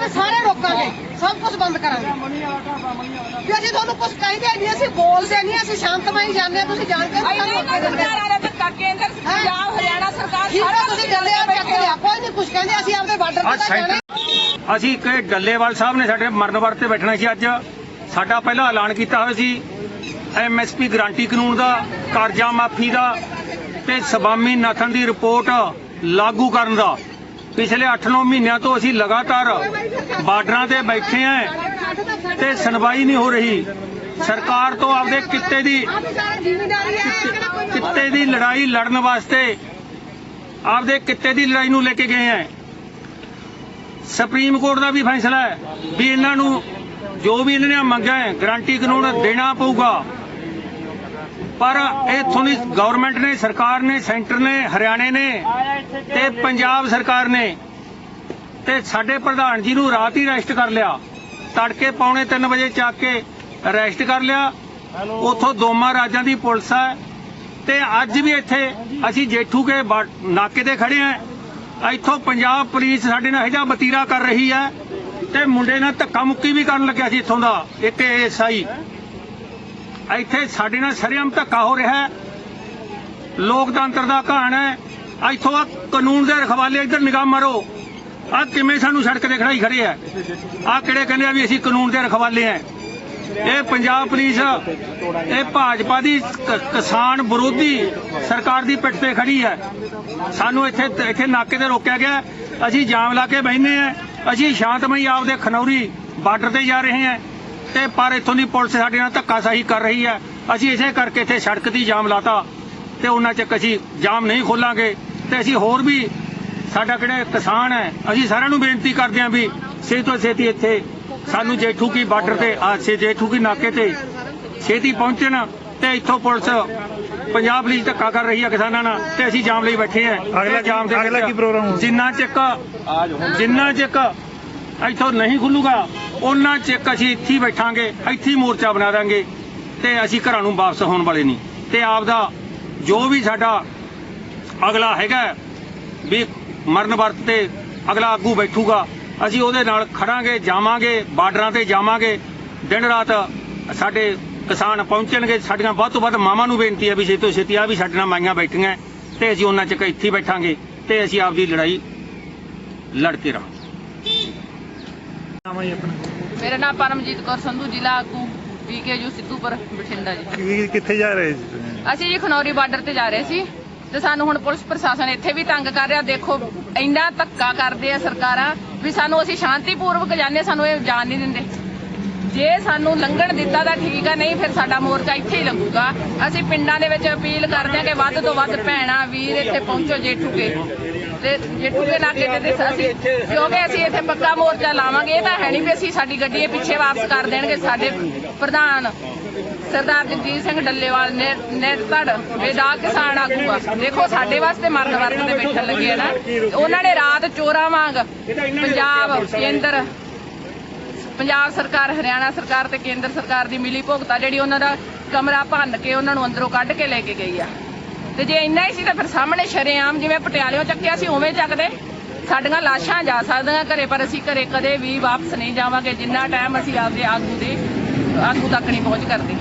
ਜਾਵੇ ਸਾਰੇ ਰੋਕਾਂਗੇ। ਸਭ ਕੁਝ ਬੰਦ ਕਰਾਂਗੇ। ਵੀ ਅਸੀਂ ਤੁਹਾਨੂੰ ਕੁਝ ਕਹਿੰਦੇ ਨਹੀਂ ਅਸੀਂ ਬੋਲਦੇ ਨਹੀਂ ਅਸੀਂ ਸ਼ਾਂਤਮਈ ਜਾਂਦੇ ਹਾਂ, ਤੁਸੀਂ ਜਾਣਦੇ ਹੋ ਸਾਨੂੰ ਰੋਕੇ ਦਿੰਦੇ ਹੋ। ਕੇਂਦਰ ਪੰਜਾਬ ਹਰਿਆਣਾ ਸਰਕਾਰ ਠੀਕ ਹੈ ਤੁਸੀਂ ਚੱਲੇ ਆ ਚੱਕ ਲਿਆ। ਕੋਈ ਨਹੀਂ ਕੁਝ ਕਹਿੰਦੇ ਅਸੀਂ ਆਪਦੇ ਬਾਰਡਰ ਅੱਜ ਤੇ ਤਾਂ ਜਾਣਾ ਸੈਂਟਰ ਅਸੀਂ ਇੱਕ ਡੱਲੇਵਾਲ ਸਾਹਿਬ ਨੇ ਸਾਡੇ ਮਰਨ ਵਰਤੇ ਬੈਠਣਾ ਸੀ ਅੱਜ। ਸਾਡਾ ਪਹਿਲਾਂ ਐਲਾਨ ਕੀਤਾ ਹੋਇਆ ਸੀ ਐਮਐਸਪੀ ਗਾਰੰਟੀ ਕਾਨੂੰਨ ਦਾ ਕਰਜ਼ਾ ਮਾਫੀ ਦਾ ਤੇ ਸਵਾਮੀ ਨਾਥਨ ਦੀ ਰਿਪੋਰਟ ਲਾਗੂ ਕਰਨ ਦਾ। ਪਿਛਲੇ 8-9 ਮਹੀਨਿਆਂ ਤੋਂ ਅਸੀਂ ਲਗਾਤਾਰ ਬਾਰਡਰਾਂ ਤੇ ਬੈਠੇ ਆਂ ਤੇ ਸੁਣਵਾਈ ਨਹੀਂ ਹੋ ਰਹੀ। ਸਰਕਾਰ ਤੋਂ ਆਪਦੇ ਕਿੱਤੇ ਦੀ ਕਿੱਤੇ ਦੀ ਲੜਾਈ ਲੜਨ ਵਾਸਤੇ ਆਪਦੇ ਕਿੱਤੇ ਦੀ ਲੜਾਈ ਨੂੰ ਲੈ ਕੇ ਗਏ ਆਂ ਸੁਪਰੀਮ ਕੋਰਟ ਦਾ ਵੀ ਫੈਸਲਾ ਹੈ ਵੀ ਇਹਨਾਂ ਨੂੰ ਜੋ ਵੀ ਇਹਨਾਂ ਨੇ ਮੰਗਿਆ ਹੈ ਗਾਰੰਟੀ ਕਾਨੂੰਨ ਦੇਣਾ ਪਊਗਾ। ਪਰ ਇਥੋਂ ਦੀ ਗਵਰਨਮੈਂਟ ਨੇ ਸਰਕਾਰ ਨੇ ਸੈਂਟਰ ਨੇ ਹਰਿਆਣੇ ਨੇ ਤੇ ਪੰਜਾਬ ਸਰਕਾਰ ਨੇ ਤੇ ਸਾਡੇ ਪ੍ਰਧਾਨ ਜੀ ਨੂੰ ਰਾਤ ਹੀ ਅਰੈਸਟ ਕਰ ਲਿਆ। ਤੜਕੇ ਪੌਣੇ 3 ਵਜੇ ਚੱਕ ਕੇ ਅਰੈਸਟ ਕਰ ਲਿਆ। ਉਥੋਂ ਦੋਮਾ ਰਾਜਾਂ ਦੀ ਪੁਲਿਸ ਹੈ ਤੇ ਅੱਜ ਵੀ ਇੱਥੇ ਅਸੀਂ ਜੇਠੂ ਕੇ ਨਾਕੇ ਤੇ ਖੜੇ ਆਂ ਇੱਥੋਂ ਪੰਜਾਬ ਪੁਲਿਸ ਸਾਡੇ ਨਾਲ ਹਜਾ ਬਤੀਰਾ ਕਰ ਰਹੀ ਹੈ ਤੇ ਮੁੰਡੇ ਨਾਲ ਧੱਕਾ ਮੁੱਕੀ ਵੀ ਕਰਨ ਲੱਗਿਆ ਸੀ ਇੱਥੋਂ ਦਾ ਇੱਕ ਐਸਆਈ ਇੱਥੇ ਸਾਡੇ ਨਾਲ ਸਰਿਆਮ ਧੱਕਾ ਹੋ ਰਿਹਾ ਹੈ। ਲੋਕਤੰਤਰ ਦਾ ਕਹਾਣ ਹੈ। ਇੱਥੋਂ ਆ ਕਾਨੂੰਨ ਦੇ ਰਖਵਾਲੇ ਇੱਧਰ ਨਿਗਾਹ ਮਾਰੋ। ਆ ਕਿਵੇਂ ਸਾਨੂੰ ਸੜਕ ਤੇ ਖੜਾਈ ਖੜੇ ਆ ਆ ਕਿਹੜੇ ਕਹਿੰਦੇ ਆ ਵੀ ਅਸੀਂ ਕਾਨੂੰਨ ਦੇ ਰਖਵਾਲੇ ਆ ਇਹ ਪੰਜਾਬ ਪੁਲਿਸ, ਇਹ ਭਾਜਪਾ ਦੀ ਕਿਸਾਨ ਵਿਰੋਧੀ ਸਰਕਾਰ ਦੀ ਪਿੱਠ ਤੇ ਖੜੀ ਹੈ। ਸਾਨੂੰ ਇੱਥੇ ਇੱਥੇ ਨਾਕੇ ਤੇ ਰੋਕਿਆ ਗਿਆ ਅਸੀਂ ਜਾਮ ਲਾ ਕੇ ਬੈਠੇ ਆ ਅਸੀਂ ਸ਼ਾਂਤਮਈ ਆਪਦੇ ਖਨੌਰੀ ਬਾਰਡਰ ਤੇ ਜਾ ਰਹੇ ਹਾਂ। ਤੇ ਪਰ ਇੱਥੋਂ ਦੀ ਪੁਲਿਸ ਸਾਡੇ ਨਾਲ ਧੱਕਾਸ਼ਾਹੀ ਕਰ ਰਹੀ ਹੈ ਅਸੀਂ ਇਸੇ ਕਰਕੇ ਇੱਥੇ ਸੜਕ ਦੀ ਜਾਮ ਲਾਤਾ ਤੇ ਉਹਨਾਂ ਚੱਕ ਅਸੀਂ ਜਾਮ ਨਹੀਂ ਖੋਲਾਂਗੇ ਤੇ ਅਸੀਂ ਹੋਰ ਵੀ ਸਾਡਾ ਕਿਹੜੇ ਕਿਸਾਨ ਹੈ ਅਸੀਂ ਸਾਰਿਆਂ ਨੂੰ ਬੇਨਤੀ ਕਰਦੇ ਹਾਂ ਵੀ ਛੇਤੀ ਤੋਂ ਛੇਤੀ ਇੱਥੇ ਸਾਨੂੰ ਜੇਠੂ ਕੀ ਬਾਰਡਰ ਤੇ ਆ ਜੇਠੂ ਕੀ ਨਾਕੇ ਤੇ ਛੇਤੀ ਪਹੁੰਚਣ ਤੇ ਇੱਥੋਂ ਪੁਲਿਸ ਪੰਜਾਬ ਪੁਲਿਸ ਧੱਕਾ ਕਰ ਰਹੀ ਹੈ ਕਿਸਾਨਾਂ ਨਾਲ ਤੇ ਅਸੀਂ ਜਾਮ ਲਈ ਬੈਠੇ ਹਾਂ ਅਗਲਾ ਜਾਮ ਦੇ ਅਗਲਾ ਕੀ ਪ੍ਰੋਗਰਾਮ? ਜਿੰਨਾ ਚੱਕ ਜਿੰਨਾ ਚੱਕ ਇੱਥੋਂ ਨਹੀਂ ਖੁੱਲੂਗਾ ਉਹਨਾਂ ਚੱਕ ਅਸੀਂ ਇੱਥੇ ਬੈਠਾਂਗੇ, ਇੱਥੇ ਮੋਰਚਾ ਬਣਾ ਦਾਂਗੇ ਤੇ ਅਸੀਂ ਘਰਾਂ ਨੂੰ ਵਾਪਸ ਹੋਣ ਵਾਲੇ ਨਹੀਂ। ਤੇ ਆਪਦਾ ਜੋ ਵੀ ਸਾਡਾ ਅਗਲਾ ਹੈਗਾ ਵੀ ਮਰਨ ਵਰਤ ਤੇ ਅਗਲਾ ਆਗੂ ਬੈਠੂਗਾ, ਅਸੀਂ ਉਹਦੇ ਨਾਲ ਖੜਾਂਗੇ, ਜਾਵਾਂਗੇ, ਬਾਰਡਰਾਂ ਤੇ ਜਾਵਾਂਗੇ। ਦਿਨ ਰਾਤ ਸਾਡੇ ਕਿਸਾਨ ਪਹੁੰਚਣਗੇ, ਸਾਡੀਆਂ ਵੱਧ ਤੋਂ ਵੱਧ ਮਾਵਾਂ ਨੂੰ ਬੇਨਤੀ ਹੈ ਵੀ ਛੇਤੀ ਤੋਂ ਛੇਤੀ ਆ ਵੀ ਸਾਡੇ ਨਾਲ ਮਾਈਆਂ ਬੈਠੀਆਂ, ਤੇ ਅਸੀਂ ਉਹਨਾਂ ਚ ਇੱਥੇ ਬੈਠਾਂਗੇ, ਤੇ ਅਸੀਂ ਆਪਦੀ ਲੜਾਈ ਲੜ ਕੇ ਰਹਾਂਗੇ। ਨਾਮ ਹੈ ਜੀ ਆਪਣਾ? ਮੇਰਾ ਨਾਮ ਪਰਮਜੀਤ ਕੌਰ ਸੰਧੂ ਜ਼ਿਲ੍ਹਾ ਆਗੂ ਪੀਕੇਯੂ ਸਿੱਧੂਪੁਰ ਬਠਿੰਡਾ ਜੀ। ਕੀ- ਕਿੱਥੇ ਜਾ ਰਹੇ ਤੁਸੀਂ? ਅਸੀਂ ਜੀ ਖਨੌਰੀ ਬਾਰਡਰ ਤੇ ਜਾ ਰਹੇ ਸੀ ਤੇ ਸਾਨੂੰ ਹੁਣ ਪੁਲਿਸ ਪ੍ਰਸ਼ਾਸਨ ਇੱਥੇ ਵੀ ਤੰਗ ਕਰ ਰਿਹਾ। ਦੇਖੋ ਇੰਨਾ ਧੱਕਾ ਕਰਦੇ ਆ ਸਰਕਾਰਾਂ ਵੀ ਸਾਨੂੰ ਅਸੀਂ ਸ਼ਾਂਤੀਪੂਰਵਕ ਜਾਂਦੇ ਸਾਨੂੰ ਇਹ ਜਾਣ ਨਹੀਂ ਦਿੰਦੇ। ਜੇ ਸਾਨੂੰ ਲੰਘਣ ਦਿੱਤਾ ਤਾਂ ਠੀਕ ਆ, ਨਹੀਂ ਫਿਰ ਸਾਡਾ ਮੋਰਚਾ ਇੱਥੇ ਹੀ ਲੱਗੂਗਾ ਅਸੀਂ ਪਿੰਡਾਂ ਦੇ ਵਿੱਚ ਅਪੀਲ ਕਰਦੇ ਹਾਂ ਕਿ ਵੱਧ ਤੋਂ ਵੱਧ ਭੈਣਾਂ, ਵੀਰ ਇੱਥੇ ਪਹੁੰਚੋ ਜੇਠੂਕੇ। ਤੇ ਜੇਠੂਕੇ ਨਾਕੇ ਤੇ ਅਸੀਂ ਕਿਉਂਕਿ ਅਸੀਂ ਇੱਥੇ ਪੱਕਾ ਮੋਰਚਾ ਲਾਵਾਂਗੇ, ਇਹ ਤਾਂ ਹੈ ਨਹੀਂ ਵੀ ਅਸੀਂ ਸਾਡੀ ਗੱਡੀ ਪਿੱਛੇ ਵਾਪਸ ਕਰ ਦੇਣਗੇ। ਸਾਡੇ ਪ੍ਰਧਾਨ ਸਰਦਾਰ ਜਗਜੀਤ ਸਿੰਘ ਡੱਲੇਵਾਲ ਨੇ ਨਿਰਧੜ ਬੇਦਾਗ ਕਿਸਾਨ ਆਗੂ ਆ। ਦੇਖੋ, ਸਾਡੇ ਵਾਸਤੇ ਮਰਨ ਵਰਤ ਤੇ ਬੈਠਣ ਲੱਗੇ ਆ ਨਾ। ਉਹਨਾਂ ਨੇ ਰਾਤ ਚੋਰਾਂ ਵਾਂਗ ਪੰਜਾਬ ਕੇਂਦਰ ਪੰਜਾਬ ਸਰਕਾਰ, ਹਰਿਆਣਾ ਸਰਕਾਰ ਤੇ ਕੇਂਦਰ ਸਰਕਾਰ ਦੀ ਮਿਲੀ ਭੁਗਤਾ ਜਿਹੜੀ ਉਹਨਾਂ ਦਾ ਕਮਰਾ ਭੰਨ ਕੇ ਉਹਨਾਂ ਨੂੰ ਅੰਦਰੋਂ ਕੱਢ ਕੇ ਲੈ ਕੇ ਗਈ ਆ। ਤੇ ਜੇ ਇੰਨਾ ਹੀ ਸੀ ਤਾਂ ਫਿਰ ਸਾਹਮਣੇ ਸ਼ਰੇਆਮ ਜਿਵੇਂ ਪਟਿਆਲਿਓਂ ਚੱਕਿਆ ਸੀ, ਉਵੇਂ ਚੱਕਦੇ। ਸਾਡੀਆਂ ਲਾਸ਼ਾਂ ਜਾ ਸਕਦੀਆਂ ਘਰੇ, ਪਰ ਅਸੀਂ ਘਰੇ ਕਦੇ ਵੀ ਵਾਪਸ ਨਹੀਂ ਜਾਵਾਂਗੇ। ਜਿੰਨਾ ਟਾਈਮ ਅਸੀਂ ਆਪਦੇ ਆਗੂ ਦੇ, ਆਗੂ ਤੱਕ ਨਹੀਂ ਪਹੁੰਚ ਕਰਦੇ।